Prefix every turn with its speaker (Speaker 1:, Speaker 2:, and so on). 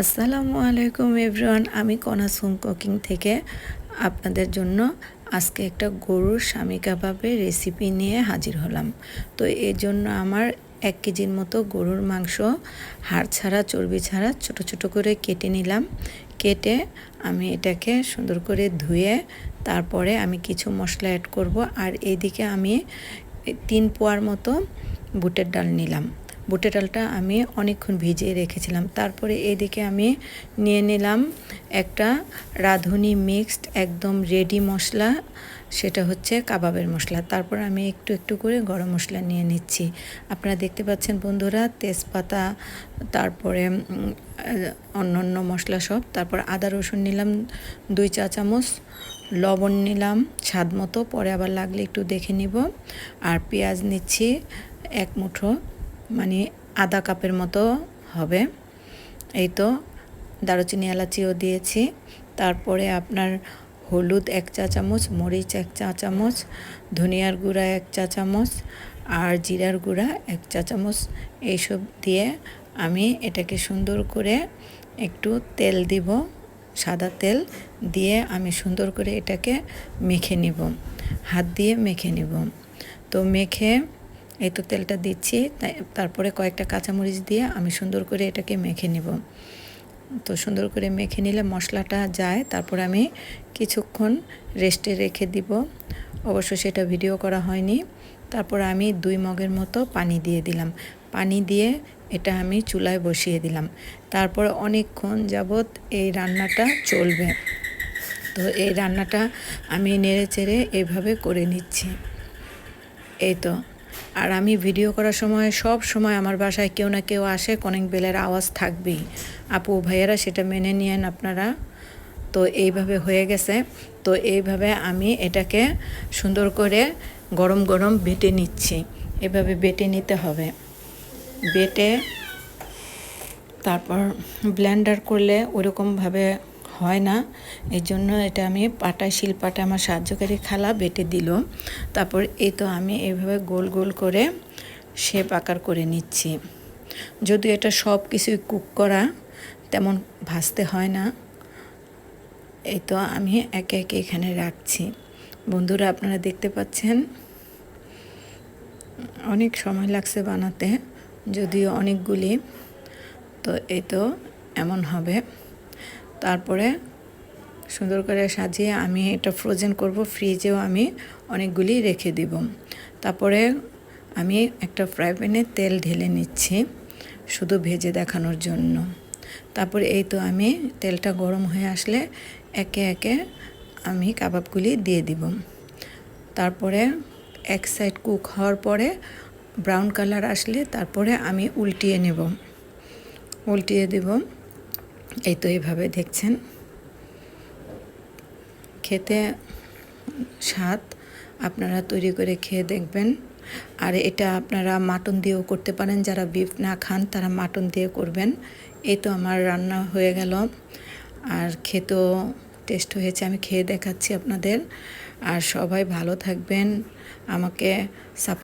Speaker 1: আসসালামু আলাইকুম এভরিওয়ান, আমি কনাস হোম কুকিং থেকে আপনাদের জন্য আজকে একটা গরুর স্বামী কাবাবের রেসিপি নিয়ে হাজির হলাম। তো এর জন্য আমার এক কেজির মতো গরুর মাংস, হাড় ছাড়া, চর্বি ছাড়া ছোট ছোট করে কেটে নিলাম। কেটে আমি এটাকে সুন্দর করে ধুয়ে তারপরে আমি কিছু মশলা অ্যাড করব। আর এইদিকে আমি তিন পোয়ার মতো বুটের ডাল নিলাম। বুটের ডালটা আমি অনেকক্ষণ ভিজিয়ে রেখেছিলাম। তারপরে এদিকে আমি নিয়ে নিলাম একটা রাঁধুনি মিক্সড একদম রেডি মশলা, সেটা হচ্ছে কাবাবের মশলা। তারপর আমি একটু একটু করে গরম মশলা নিয়ে নিচ্ছি। আপনারা দেখতে পাচ্ছেন বন্ধুরা, তেজপাতা, তারপরে অন্য অন্য মশলা সব। তারপর আদা রসুন নিলাম দুই চা চামচ, লবণ নিলাম স্বাদ মতো, পরে আবার লাগলে একটু দেখে নিব। আর পেঁয়াজ নিচ্ছি এক মুঠো। মানে আধা কাপের মতো হবে। এই তো দারুচিনি এলাচিও দিয়েছি। তারপরে আপনার হলুদ এক চা চামচ, মরিচ এক চা চামচ, ধনিয়ার গুঁড়া এক চা চামচ আর জিরার গুঁড়া এক চা চামচ। এইসব দিয়ে আমি এটাকে সুন্দর করে একটু তেল দিব, সাদা তেল দিয়ে আমি সুন্দর করে এটাকে মেখে নিব। হাত দিয়ে মেখে নিব। তো মেখে এই তো তেলটা দিচ্ছি তারপরে কয়েকটা কাঁচামরিচ দিয়ে আমি সুন্দর করে এটাকে মেখে নিব। তো সুন্দর করে মেখে নিলে মশলাটা যায়, তারপর আমি কিছুক্ষণ রেস্টে রেখে দিব। অবশ্য সেটা ভিডিও করা হয়নি। তারপর আমি দুই মগের মতো পানি দিয়ে দিলাম। পানি দিয়ে এটা আমি চুলায় বসিয়ে দিলাম। তারপর অনেকক্ষণ যাবৎ এই রান্নাটা চলবে। তো এই রান্নাটা আমি নেড়ে চেড়ে এইভাবে করে নিচ্ছি। এই তো। আর আমি ভিডিও করার সময় সব সময় আমার বাসায় কেউ না কেউ আসে কনেক বেলের আওয়াজ থাকবেই। আপু, ভাইয়ারা সেটা মেনে নিয়েন আপনারা। তো এইভাবে হয়ে গেছে। তো এইভাবে আমি এটাকে সুন্দর করে গরম গরম বেটে নিচ্ছি। এভাবে বেটে নিতে হবে। বেটে তারপর ব্লেন্ডার করলে ওরকমভাবে হয় না। এই জন্য এটা আমি পাটায় শিলপাটা আমার সাহায্যকারী খালা বেটে দিল। তারপর এই তো আমি এভাবে গোল গোল করে শেপ আকার করে নিচ্ছি। যদি এটা সব কিছুই কুক করা, তেমন ভাজতে হয় না। এই তো আমি একে একে এখানে রাখছি। বন্ধুরা, আপনারা দেখতে পাচ্ছেন? অনেক সময় লাগছে বানাতে, যদিও অনেকগুলি। তো এই তো এমন হবে। তারপরে সুন্দর করে সাজিয়ে আমি এটা ফ্রোজেন করব ফ্রিজেও আমি অনেকগুলি রেখে দিব। তারপরে আমি একটা ফ্রাই প্যানে তেল ঢেলে নিচ্ছি, শুধু ভেজে দেখানোর জন্য। তারপরে এই তো আমি তেলটা গরম হয়ে আসলে একে একে আমি কাবাবগুলি দিয়ে দিব। তারপরে এক সাইড কুক হওয়ার পরে ব্রাউন কালার আসলে তারপরে আমি উল্টিয়ে নেব। উল্টিয়ে দেব। এই তো এইভাবে দেখছেন। খেতে স্বাদ আপনারা তৈরি করে খেয়ে দেখবেন। আর এটা আপনারা মাটন দিয়েও করতে পারেন, যারা বিফ না খান তারা মাটন দিয়ে করবেন। এই তো আমার রান্না হয়ে গেল। আর খেতেও টেস্ট হয়েছে, আমি খেয়ে দেখাচ্ছি আপনাদের। আর সবাই ভালো থাকবেন, আমাকে সাপ